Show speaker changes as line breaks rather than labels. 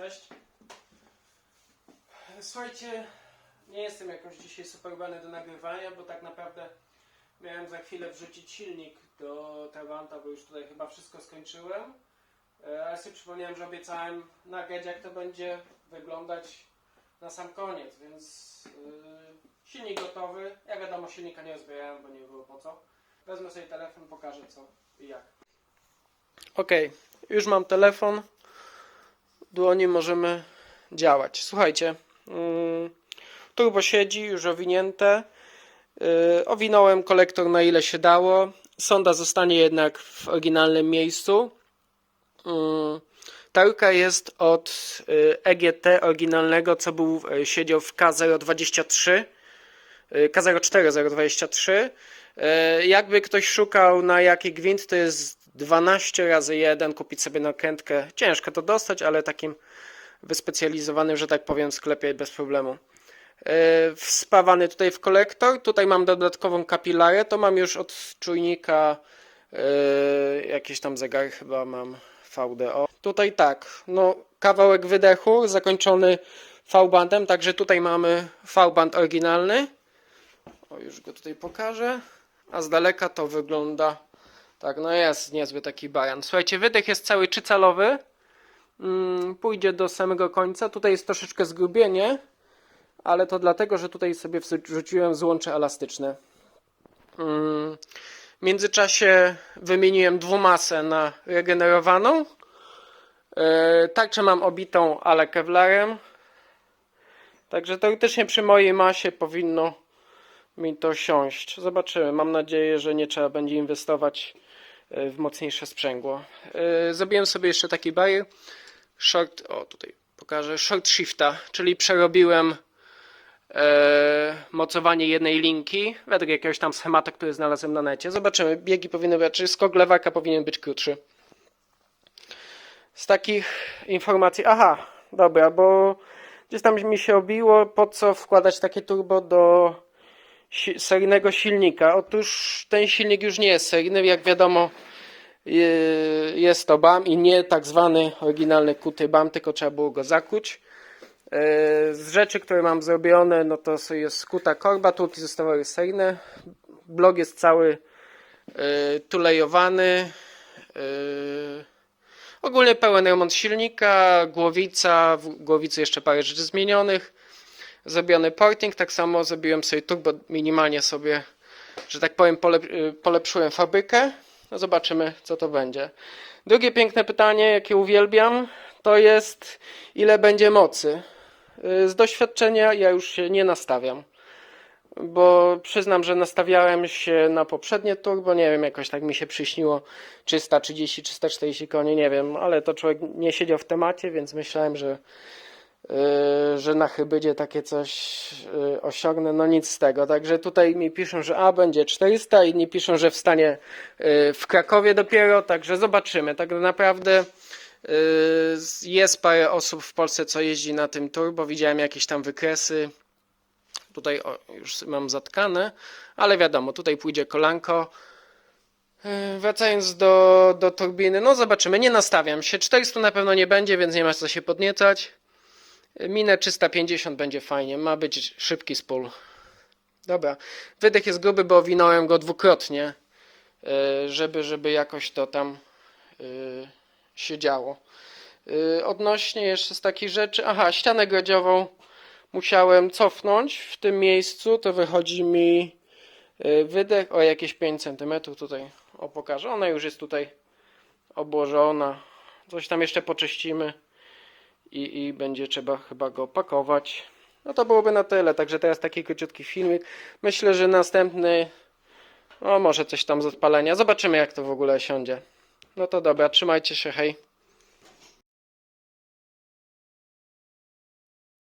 Cześć. Słuchajcie, nie jestem jakoś dzisiaj super bany do nagrywania, bo tak naprawdę miałem za chwilę wrzucić silnik do Trawanta, bo już tutaj chyba wszystko skończyłem. Ale sobie przypomniałem, że obiecałem nagrać jak to będzie wyglądać na sam koniec, więc yy, silnik gotowy. Ja wiadomo silnika nie rozbierałem, bo nie było po co. Wezmę sobie telefon, pokażę co i jak. Ok, już mam telefon. Dłoni możemy działać. Słuchajcie, mm, turbo siedzi, już owinięte. Yy, owinąłem kolektor na ile się dało. Sonda zostanie jednak w oryginalnym miejscu. Yy, Tarka jest od y, EGT oryginalnego, co był, y, siedział w K023, y, K04023. Y, Jakby ktoś szukał na jaki gwint, to jest 12 razy 1, kupić sobie nakrętkę. Ciężko to dostać, ale takim wyspecjalizowanym, że tak powiem, sklepie bez problemu. Yy, Wspawany tutaj w kolektor. Tutaj mam dodatkową kapilarę. To mam już od czujnika yy, jakieś tam zegary chyba mam VDO. Tutaj tak, no kawałek wydechu zakończony V-bandem, także tutaj mamy V-band oryginalny. O, już go tutaj pokażę. A z daleka to wygląda tak, no jest niezły taki bajan. Słuchajcie, wydech jest cały trzycalowy. Mm, pójdzie do samego końca. Tutaj jest troszeczkę zgrubienie, ale to dlatego, że tutaj sobie wrzuciłem złącze elastyczne. Mm, w międzyczasie wymieniłem dwumasę na regenerowaną. Yy, Tarczę mam obitą, ale kevlarem. Także teoretycznie przy mojej masie powinno mi to siąść. Zobaczymy. Mam nadzieję, że nie trzeba będzie inwestować w mocniejsze sprzęgło. Yy, Zrobiłem sobie jeszcze taki bajer. Short, o tutaj pokażę, short shifta, czyli przerobiłem e, mocowanie jednej linki według jakiegoś tam schematu, który znalazłem na necie. Zobaczymy, biegi powinny być, czy skok lewaka powinien być krótszy. Z takich informacji, aha, dobra, bo gdzieś tam mi się obiło, po co wkładać takie turbo do seryjnego silnika. Otóż ten silnik już nie jest seryjny, jak wiadomo je- jest to BAM i nie tak zwany oryginalny kuty BAM, tylko trzeba było go zakuć. E, Z rzeczy, które mam zrobione, no to jest skuta korba, tutki zostały seryjne. Blok jest cały e, tulejowany. Ogólnie pełen remont silnika, głowica, w głowicy jeszcze parę rzeczy zmienionych. Zrobiony porting, tak samo zrobiłem sobie turbo minimalnie sobie, że tak powiem, y, polepszyłem fabrykę. No zobaczymy, co to będzie. Drugie piękne pytanie, jakie uwielbiam, to jest ile będzie mocy. Y, Z doświadczenia ja już się nie nastawiam, bo przyznam, że nastawiałem się na poprzednie turbo, nie wiem, jakoś tak mi się przyśniło 330, 340 koni, nie wiem, ale to człowiek nie siedział w temacie, więc myślałem, że że na hybydzie takie coś yy, osiągnę, no nic z tego. Także tutaj mi piszą, że a będzie 400, inni piszą, że wstanie yy, w Krakowie dopiero, także zobaczymy. Tak naprawdę jest parę osób w Polsce, co jeździ na tym turbo, widziałem jakieś tam wykresy. Tutaj o, już mam zatkane, ale wiadomo, tutaj pójdzie kolanko. Wracając do, do turbiny, no zobaczymy, nie nastawiam się. 400 na pewno nie będzie, więc nie ma co się podniecać. Minę 350 będzie fajnie. Ma być szybki spól. Dobra. Wydech jest gruby, bo owinąłem go dwukrotnie, yy, żeby, żeby jakoś to tam yy, się działo. Yy, Odnośnie jeszcze z takich rzeczy. Aha, ścianę grodziową musiałem cofnąć w tym miejscu. To wychodzi mi wydech o jakieś 5 cm. Tutaj o pokażę. Ona już jest tutaj obłożona. Coś tam jeszcze poczyścimy i, i będzie trzeba chyba go pakować. No to byłoby na tyle, także teraz taki króciutki filmik. Myślę, że następny, no może coś tam z odpalenia. Zobaczymy jak to w ogóle siądzie. No to dobra, trzymajcie się, hej.